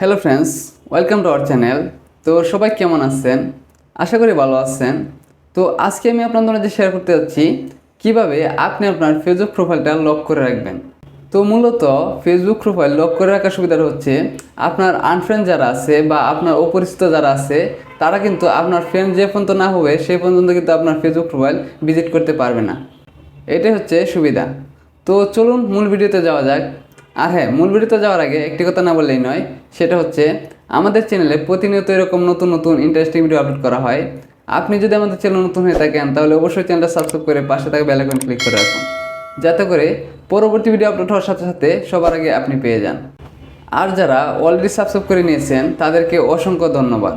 Hello friends welcome to our channel তো সবাই কেমন আছেন? আশা করি ভালো আছেন। তো আজকে আমি আপনাদের মাঝে শেয়ার করতে যাচ্ছি, কীভাবে আপনি আপনার ফেসবুক প্রোফাইলটা লক করে রাখবেন। তো মূলত ফেসবুক প্রোফাইল লক করে রাখার সুবিধাটা হচ্ছে, আপনার আনফ্রেন্ড যারা আছে বা আপনার অপরিচিত যারা আছে, তারা কিন্তু আপনার ফ্রেন্ড যে পর্যন্ত না হবে সেই পর্যন্ত কিন্তু আপনার ফেসবুক প্রোফাইল ভিজিট করতে পারবে না। এটাই হচ্ছে সুবিধা। তো চলুন মূল ভিডিওতে যাওয়া যাক। আর হ্যাঁ মূল ভিডিওতে যাওয়ার আগে একটি কথা না বললেই নয়, সেটা হচ্ছে আমাদের চ্যানেলে প্রতিনিয়ত এরকম নতুন নতুন ইন্টারেস্টিং ভিডিও আপলোড করা হয়। আপনি যদি আমাদের চ্যানেল নতুন হয়ে থাকেন, তাহলে অবশ্যই চ্যানেলটা সাবস্ক্রাইব করে পাশে থাকা বেল আইকন ক্লিক করে রাখুন। যাতে করে পরবর্তী ভিডিও আপলোড হওয়ার সাথে সাথে সবার আগে আপনি পেয়ে যান। আর যারা অলরেডি সাবস্ক্রাইব করে নিয়েছেন, তাদেরকে অসংখ্য ধন্যবাদ।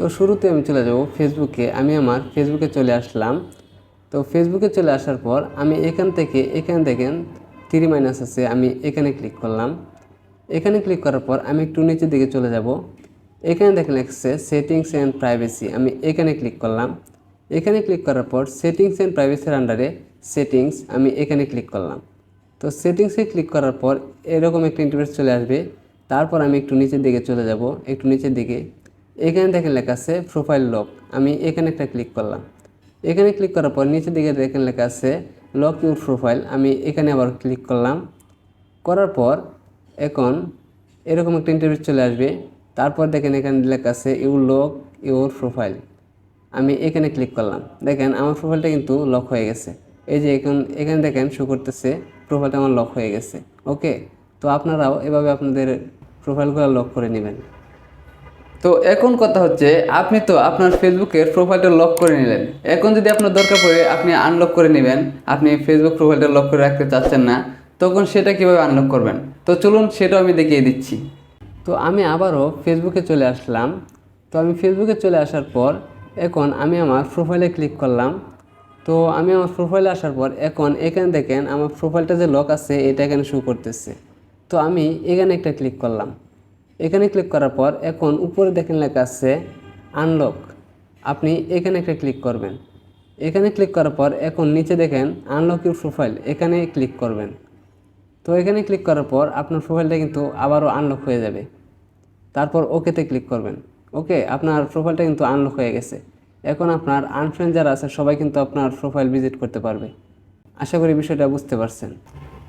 তো শুরুতে আমি চলে যাব ফেসবুকে। আমি আমার ফেসবুকে চলে আসলাম। তো ফেসবুকে চলে আসার পর আমি এখান থেকে, এখানে দেখেন থ্রি মাইনাস আছে, আমি এখানে ক্লিক করলাম। এখানে ক্লিক করার পর আমি একটু নিচের দিকে চলে যাব। এখানে দেখেন লেখছে সেটিংস অ্যান্ড প্রাইভেসি আমি এখানে ক্লিক করলাম। এখানে ক্লিক করার পর সেটিংস অ্যান্ড প্রাইভেসির আন্ডারে সেটিংস আমি এখানে ক্লিক করলাম। তো সেটিংসে ক্লিক করার পর এরকম একটা ইন্টারফেস চলে আসবে। তারপর আমি একটু নিচের দিকে চলে যাব, একটু নিচের দিকে। এখানে দেখেন লেখা আছে প্রোফাইল লক আমি এখানে একটা ক্লিক করলাম। এখানে ক্লিক করার পর নিচের দিকে দেখেন লেখা আছে লক ইউর প্রোফাইল আমি এখানে আবার ক্লিক করলাম। করার পর এখন এরকম একটা ইন্টারভিউ চলে আসবে। তারপর দেখেন এখানে লেখা আছে ইউ লক ইউর প্রোফাইল আমি এখানে ক্লিক করলাম। দেখেন আমার প্রোফাইলটা কিন্তু লক হয়ে গেছে। এই যে এখন এখানে দেখেন শো করতেছে প্রোফাইলটা আমার লক হয়ে গেছে। ওকে তো আপনারাও এভাবে আপনাদের প্রোফাইলগুলো লক করে নেবেন। তো এখন কথা হচ্ছে, আপনি তো আপনার ফেসবুকের প্রোফাইলটা লক করে নিলেন। এখন যদি আপনার দরকার পড়ে, আপনি আনলক করে নেবেন। আপনি ফেসবুক প্রোফাইলটা লক করে রাখতে চাচ্ছেন না, তখন সেটা কীভাবে আনলক করবেন? তো চলুন, সেটাও আমি দেখিয়ে দিচ্ছি। তো আমি আবারও ফেসবুকে চলে আসলাম। তো আমি ফেসবুকে চলে আসার পর, এখন আমি আমার প্রোফাইলে ক্লিক করলাম। তো আমি আমার প্রোফাইলে আসার পর, এখন এখানে দেখেন আমার প্রোফাইলটা যে লক আছে, এটা এখানে শো করতেছে। তো আমি এখানে একটা ক্লিক করলাম। এখানে ক্লিক করার পর এখন উপরে দেখেন লেখা আছে আনলক আপনি এখানে একটা ক্লিক করবেন। এখানে ক্লিক করার পর এখন নিচে দেখেন আনলক ইউর প্রোফাইল এখানে ক্লিক করবেন। তো এখানে ক্লিক করার পর আপনার প্রোফাইলটা কিন্তু আবারও আনলক হয়ে যাবে। তারপর ওকেতে ক্লিক করবেন। ওকে আপনার প্রোফাইলটা কিন্তু আনলক হয়ে গেছে। এখন আপনার আনফ্রেন্ড যারা আছে, সবাই কিন্তু আপনার প্রোফাইল ভিজিট করতে পারবে। আশা করি বিষয়টা বুঝতে পারছেন।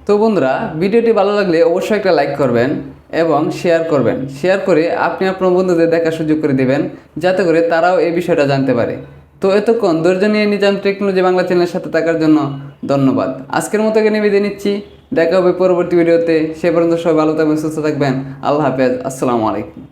তো বন্ধুরা, ভিডিওটি ভালো লাগলে অবশ্যই একটা লাইক করবেন এবং শেয়ার করবেন। শেয়ার করে আপনি আপনার বন্ধুদের দেখার সুযোগ করে দিবেন, যাতে করে তারাও এই বিষয়টা জানতে পারে। তো এতক্ষণ ধৈর্য নিয়ে নিজাম টেকনোলজি বাংলা চ্যানেলের সাথে থাকার জন্য ধন্যবাদ। আজকের মতো এখানে বিদায় নিচ্ছি। দেখা হবে পরবর্তী ভিডিওতে। সে পর্যন্ত সবাই ভালো থাকবেন, সুস্থ থাকবেন। আল্লাহ হাফেজ। আসসালামু আলাইকুম।